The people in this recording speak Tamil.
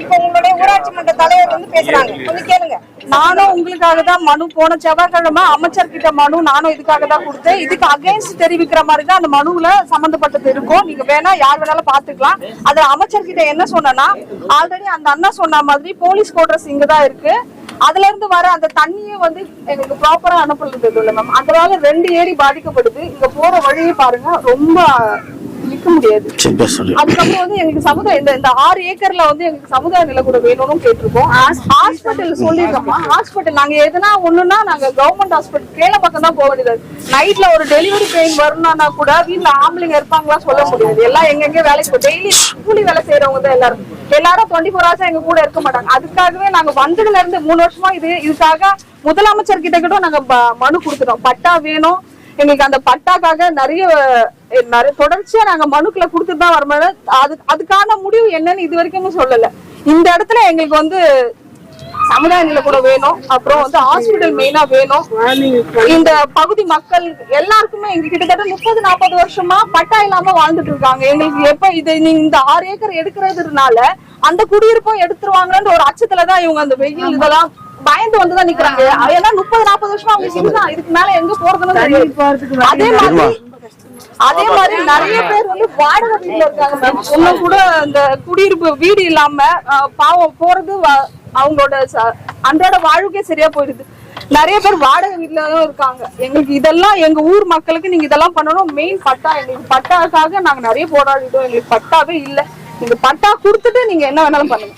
இப்ப உங்களுடைய ஊராட்சி மன்ற தலைவர் வந்து பேசுறாங்க. கொஞ்சம் கேளுங்க. நானும் உங்களுக்காக தான் மனு போன செவ்வாய்க்கிழமை அமைச்சர் கிட்ட மனு நானும் இதுக்காக தான் கொடுத்தேன். இதுக்கு அகைன்ஸ்ட் தெரிவிக்கிற மாதிரி தான் அந்த மனுவுல சம்பந்தப்பட்டது இருக்கும். நீங்க வேணா யார் வேணாலும் பாத்துக்கலாம் அது அமைச்சர் கிட்ட என்ன சொன்னேன்னா ஆல்ரெடி அந்த அண்ணா சொன்ன மாதிரி போலீஸ் கோட்ரஸ் இங்கதான் இருக்கு. அதுல இருந்து வர அந்த தண்ணியை வந்து எங்களுக்கு ப்ராப்பரா அனுப்பல இல்லை மேம் அதனால ரெண்டு ஏரி பாதிக்கப்படுது. இங்க போற வழியை பாருங்க. ரொம்ப நிக்க முடியாது. அதுக்கப்புறம் வந்து எங்களுக்கு சமுதாய இந்த இந்த ஆறு ஏக்கர்ல வந்து எங்களுக்கு சமுதாய நில கூட வேணும்னு கேட்டிருக்கோம். ஹாஸ்பிட்டல் சொல்லிருக்கோமா ஹாஸ்பிட்டல் நாங்க எதுனா ஒண்ணுன்னா நாங்க கவர்மெண்ட் ஹாஸ்பிட்டல் கீழ பக்கம் தான் போக வேண்டியது. நைட்ல ஒரு டெலிவரி பெயின் வரணும்னா கூட வீட்ல ஆம்பளைங்க இருப்பாங்களா சொல்ல முடியாது. எல்லாம் எங்கெங்க வேலைக்கு டெய்லி கூலி வேலை செய்யறவங்க தான் எல்லாரும். எல்லாரும் டுவெண்ட்டி ஃபோர் ஹவர்ஸ் எங்க கூட இருக்க மாட்டாங்க. அதுக்காகவே நாங்க வந்ததுல இருந்து மூணு வருஷமா இது இதுக்காக முதலமைச்சர் கிட்ட கூட நாங்க மனு கொடுத்துட்டோம். பட்டா வேணும் எங்களுக்கு அந்த பட்டாக்காக நிறைய நிறைய தொடர்ச்சியா நாங்க மனுக்களை கொடுத்துட்டு தான் வரணும் அது அதுக்கான முடிவு என்னன்னு இது வரைக்கும் சொல்லல. இந்த இடத்துல எங்களுக்கு வந்து சமுதாய நிலை கூட வேணும். அப்புறம் வந்து ஹாஸ்பிட்டல் மெயினா வேணும். இந்த பகுதி மக்கள் எல்லாருக்குமே இங்க கிட்டத்தட்ட முப்பது நாற்பது வருஷமா பட்டா இல்லாம வாழ்ந்துட்டு இருக்காங்க. எங்களுக்கு எப்ப இது நீங்க இந்த ஆறு ஏக்கர் எடுக்கிறதுனால அந்த குடியிருப்பும் எடுத்துருவாங்கன்ற ஒரு அச்சத்துலதான் இவங்க அந்த வெயில் இதெல்லாம் பயந்து வந்துதான் நிக்கிறாங்க. ஏன்னா முப்பது நாற்பது வருஷமா அவங்க இதுதான். இதுக்கு மேல எங்க போறதுன்னு அதே மாதிரி அதே மாதிரி நிறைய பேர் வந்து வாடகை வீட்டுல இருக்காங்க மேம் இன்னும் கூட இந்த குடியிருப்பு வீடு இல்லாம பாவம் போறது அவங்களோட அன்றாட வாழ்வுக்கே சரியா போயிடுது. நிறைய பேர் வாடகை வீட்டுல தான் இருக்காங்க. எங்களுக்கு இதெல்லாம் எங்க ஊர் மக்களுக்கு நீங்க இதெல்லாம் பண்ணணும். மெயின் பட்டா எங்களுக்கு பட்டாக்காக நாங்க நிறைய போராடிட்டோம். எங்களுக்கு பட்டாவே இல்ல. நீங்க பட்டா கொடுத்துட்டு நீங்க என்ன வேணாலும் பண்ணுங்க.